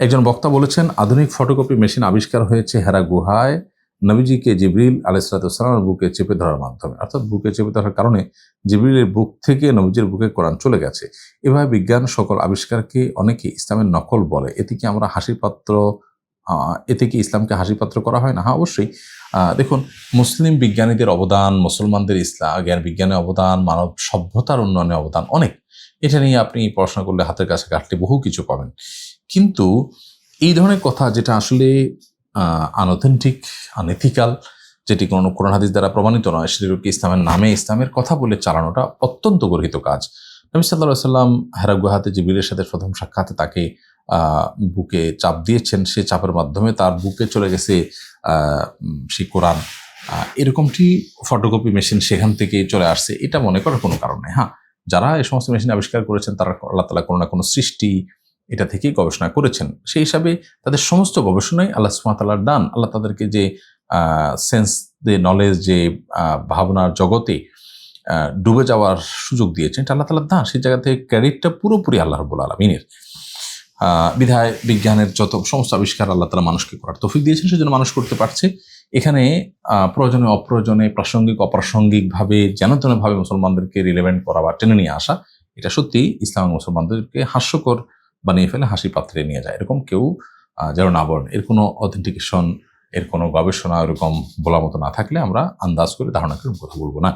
একজন বক্তা বলেছেন, আধুনিক ফটোকপি মেশিন আবিষ্কার হয়েছে হেরা গুহায়। নবীজিকে জিবরিল আলাইসালামের বুকে চেপে ধরার মাধ্যমে। অর্থাৎ বুকে চেপে ধরার কারণে জিবরিলের বুক থেকে নবীজির বুকে কোরআন চলে গেছে। এভাবে বিজ্ঞান সকল আবিষ্কারকে অনেকে ইসলামের নকল বলে। এতে কি আমরা হাসির পাত্র এতে কি ইসলামকে হাসিপাত্র করা হয় না? হ্যাঁ অবশ্যই। দেখুন, মুসলিম বিজ্ঞানীদের অবদান, মুসলমানদের ইসলাম, জ্ঞান বিজ্ঞানের অবদান, মানব সভ্যতার উন্নয়নে অবদান অনেক। এটা নিয়ে আপনি পড়াশোনা করলে হাতের কাছে কাটলে বহু কিছু পাবেন। কিন্তু এই ধরনের কথা যেটা আসলে আনঅথেন্টিক আনএথিক্যাল যেটি কোনো কোরআন হাদিস দ্বারা প্রমাণিত নয় সেটিকে ইসলামের নামে ইসলামের কথা বলে চালানোটা অত্যন্ত গর্হিত কাজ। নবী সাল্লাহ সাল্লাম হেরা গুহাতে জিবিলের সাথে প্রথম সাক্ষাতে তাকে বুকে চাপ দিয়েছেন। সে চাপের মাধ্যমে তার বুকে চলে গেছে উম, কোরআন। এরকমটি ফটোকপি মেশিন সেখান থেকে চলে আসছে। এটা মনে করার কোনো কারণ নেই। হ্যাঁ যারা এই সমস্ত মেশিন আবিষ্কার করেছেন তারা আল্লাহ তালা কোনো না কোনো সৃষ্টি এটা থেকেই গবেষণা করেছেন। সেই হিসাবে তাদের সমস্ত গবেষণাই আল্লাহ সুমাতাল্লাহর দান। আল্লাহ তাদেরকে যে সেন্স দে নলেজ যে ভাবনার জগতে ডুবে যাওয়ার সুযোগ দিয়েছেন, এটা আল্লাহ তালার দান। সেই জায়গা থেকে ক্রেডিটটা পুরোপুরি আল্লাহ রবুল আলমিনের। বিধায় বিজ্ঞানের যত সমস্ত আবিষ্কার আল্লাহ তালা মানুষকে করার তৌফিক দিয়েছেন, সেজন্য মানুষ করতে পারছে। এখানে প্রয়োজনে অপ্রয়োজনে, প্রাসঙ্গিক, অপ্রাসঙ্গিকভাবে, যেন তেনভাবে মুসলমানদেরকে রিলেভেন্ট করা বা টেনে নিয়ে আসা, এটা সত্যি ইসলাম মুসলমানদেরকে হাস্যকর বানিয়ে ফেলে, হাসি পাত্রে নিয়ে যায়। এরকম কেউ যেন না বলেন এর কোনো অথেন্টিকেশন এর কোনো গবেষণা এরকম বলার মতো না থাকলে আমরা আন্দাজ করে ধারণা করে কথা বলব না।